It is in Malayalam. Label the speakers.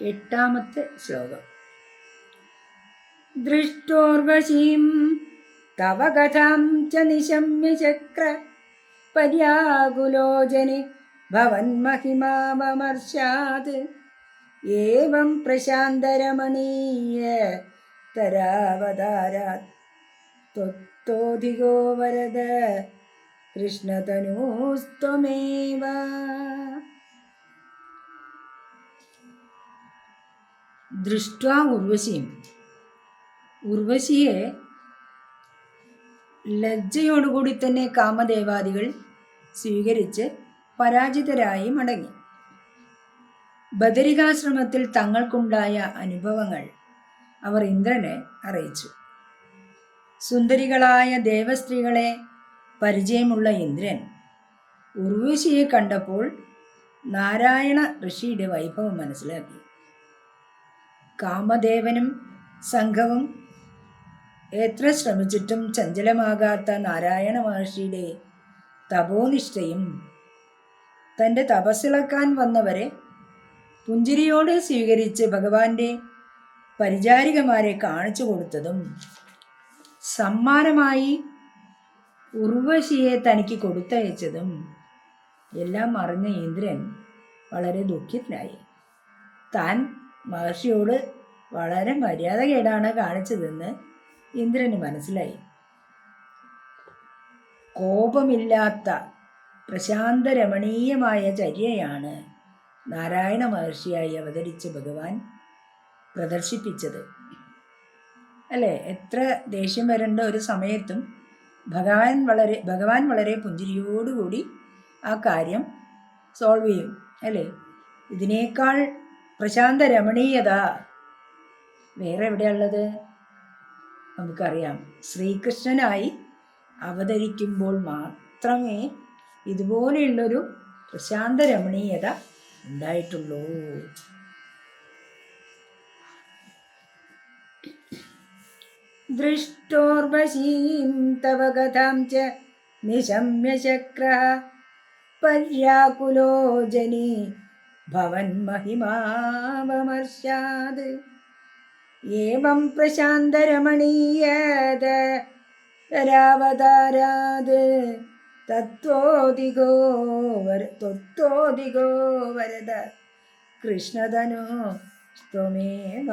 Speaker 1: എട്ടാമത്തെ ശ്ലോകം. ദൃഷ്ടോർവശീം തവ കഥാം ച നിശമ്യ ചക്ര പര്യാകുലോചനെ ഭവൻ ഏവം പ്രശാന്തരമണീയ തരാവതാരാത്. ത്വത്തോധികോ വരദ കൃഷ്ണതനൂസ്ത്വമേവ. ദൃഷ്ട ഉർവശിയും. ഉർവശിയെ ലജ്ജയോടുകൂടി തന്നെ കാമദേവാദികൾ സ്വീകരിച്ച് പരാജിതരായി മടങ്ങി. ബദരികാശ്രമത്തിൽ തങ്ങൾക്കുണ്ടായ അനുഭവങ്ങൾ അവർ ഇന്ദ്രനെ അറിയിച്ചു. സുന്ദരികളായ ദേവസ്ത്രീകളെ പരിചയമുള്ള ഇന്ദ്രൻ ഉർവശിയെ കണ്ടപ്പോൾ നാരായണ ഋഷിയുടെ വൈഭവം മനസ്സിലാക്കി. കാമദേവനും സംഘവും എത്ര ശ്രമിച്ചിട്ടും ചഞ്ചലമാകാത്ത നാരായണ മഹർഷിയുടെ തപോനിഷ്ഠയും തന്റെ തപസ്സിളക്കാൻ വന്നവരെ പുഞ്ചിരിയോടെ സ്വീകരിച്ച് ഭഗവാന്റെ പരിചാരികമാരെ കാണിച്ചു കൊടുത്തതും സമ്മാനമായി ഉർവശിയെ തനിക്ക് കൊടുത്തയച്ചതും എല്ലാം അറിഞ്ഞ ഇന്ദ്രൻ വളരെ ദുഃഖിതനായി. താൻ മഹർഷിയോട് വളരെ മര്യാദകേടാണ് കാണിച്ചതെന്ന് ഇന്ദ്രന് മനസ്സിലായി. കോപമില്ലാത്ത പ്രശാന്തരമണീയമായ ചര്യയാണ് നാരായണ മഹർഷിയായി അവതരിച്ച ഭഗവാൻ പ്രദർശിപ്പിച്ചത്. അല്ലേ? എത്ര ദേഷ്യം വരേണ്ട ഒരു സമയത്തും ഭഗവാൻ വളരെ ഭഗവാൻ വളരെ പുഞ്ചിരിയോടുകൂടി ആ കാര്യം സോൾവ് ചെയ്യും. അല്ലേ? ഇതിനേക്കാൾ പ്രശാന്ത രമണീയത വേറെ എവിടെയുള്ളത് നമുക്കറിയാം. ശ്രീകൃഷ്ണനായി അവതരിക്കുമ്പോൾ മാത്രമേ ഇതുപോലെയുള്ളൊരു പ്രശാന്ത രമണീയത ഉണ്ടായിട്ടുള്ളൂ. ദൃഷ്ടോർവശീം തവ കഥാം ച പര്യാകുലോ ജനി ഭവൻ മഹിമാവമർശാത് ഏവം പ്രശാന്തരമണീയത രാവതാരാത്. തത്വോദിഗോ വര തത്വോദിഗോ വരദ കൃഷ്ണധനോ സ്ത്വമേവ.